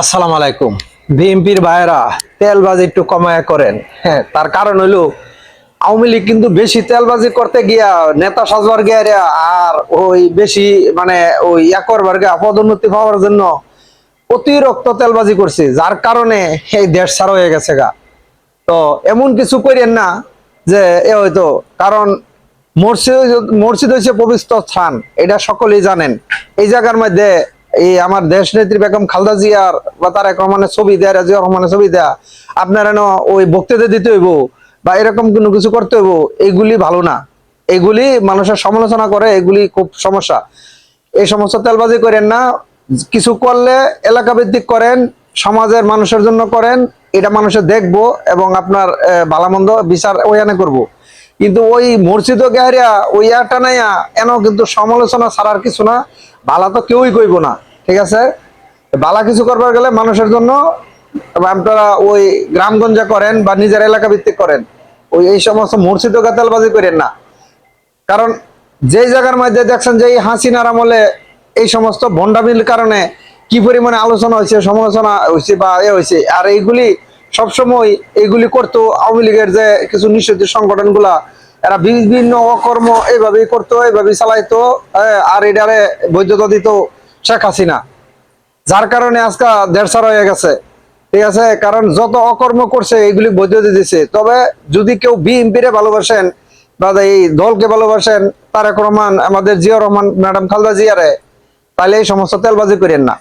আসসালামু আলাইকুম। বিএনপির ভাইয়েরা তেলবাজি একটু কমায়া করেন। হ্যাঁ তার কারণ হলো আওয়ামী লীগ কিন্তু বেশি তেলবাজি করতে গিয়া নেতা সাজবার গিয়া আর ওই বেশি মানে ওই ইয়া করবার গিয়া পদোন্নতি পাওয়ার জন্য অতিরিক্ত তেলবাজি করছে। যার কারণে এই দেশ ছাড়া হয়ে গেছে গা। তো এমন কিছু করেন না যে এ হয়তো, কারণ মসজিদ মসজিদ হচ্ছে পবিত্র স্থান, এটা সকলেই জানেন। এই জায়গার মধ্যে এই আমার দেশ নেত্রী বেগম খালদা জিয়ার বা তারেক রহমানের ছবি দেয়া, রাজিয়া রহমানের ছবি দেয়া, আপনারা ওই বক্তৃতা দিতে হইব বা এরকম কোনো কিছু করতে হইব এইগুলি ভালো না। এগুলি মানুষের সমালোচনা করে, এগুলি খুব সমস্যা। এই সমস্ত তেলবাজি করেন না, কিছু করলে এলাকা ভিত্তিক করেন, সমাজের মানুষের জন্য করেন, এটা মানুষের দেখব এবং আপনার ভালামন্দ বিচার ওইখানে করব। কিন্তু ওই মসজিদ গাড়িয়া ওই ইয়াটা নাইয়া, এন কিন্তু সমালোচনা ছাড়ার কিছু না বালা তো কেউই কইব না। ঠিক আছে? বালা কিছু করবার গেলে মানুষের জন্য আপনারা ওই গ্রামগঞ্জে করেন বা নিজের এলাকা ভিত্তিক করেন ওই এই সমস্ত মসজিদ তেলবাজি করেন না। কারণ যে জায়গার মধ্যে দেখছেন যে এই হাসিনার আমলে এই সমস্ত ভণ্ডামির কারণে কি পরিমাণে আলোচনা হয়েছে সমালোচনা হয়েছে বা এ হয়েছে আর এইগুলি সবসময় এইগুলি করতো আওয়ামী লীগের যে কিছু নিষিদ্ধ সংগঠনগুলা এরা বিভিন্ন অকর্ম এইভাবেই করতো এইভাবেই চালাইতো হ্যাঁ, আর এটারে বৈধতা দিত। শেখ হাসিনা। যার কারণে আজকে দেড়সার হয়ে গেছে। ঠিক আছে? কারণ যত অকর্ম করছে, এগুলি বৈধতা দিছে। তবে যদি কেউ বিএনপিরে ভালোবাসেন বা এই দলকে ভালোবাসেন, তারেক রহমান, আমাদের জিয়া রহমান, ম্যাডাম খালদা জিয়ারে, তাহলে এই সমস্ত তেলবাজি করেন না।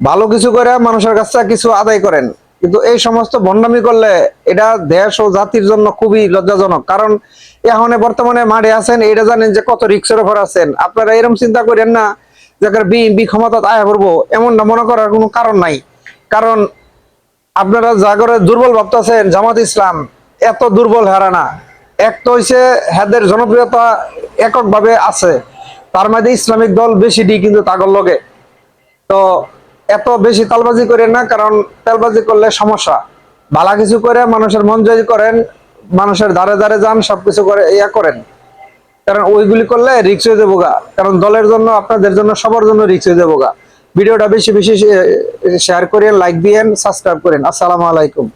ভালো কিছু করে মানুষের কাছ কিছু আদায় করেন। কিন্তু এই সমস্ত ভণ্ডামি করলে এটা দেশ ও জাতির জন্য খুবই লজ্জাজনক। কারণ এখন বর্তমানে মাঠে আছেন এটা জানেন যে কত রিক্সের ওপর আছেন। আপনারা এরকম চিন্তা করেন না যে বিএনপি ক্ষমতা আয় করব, এমনটা মনে করার কোনো কারণ নাই। কারণ আপনারা যা করে দুর্বল ভাবতেছেন, জামাত ইসলাম এত দুর্বল হারা না। এক তো হইছে হেদের জনপ্রিয়তা এককভাবে আছে, তার মধ্যে ইসলামিক দল বেশি দি কিন্তু তাগর লগে। তো এত বেশি তালবাজি করেন না, কারণ তেলবাজি করলে সমস্যা। ভালো কিছু করে মানুষের মন জয় করেন, মানুষের ধারে ধারে যান, সবকিছু করে, ইয়া করেন। কারণ ওইগুলি করলে রিক্স হয়ে যাব গা। কারণ দলের জন্য, আপনাদের জন্য, সবার জন্য রিক্স হয়ে যাব গা। ভিডিওটা বেশি বেশি শেয়ার করেন লাইক দিয়েন সাবস্ক্রাইব করেন। আসসালামু আলাইকুম।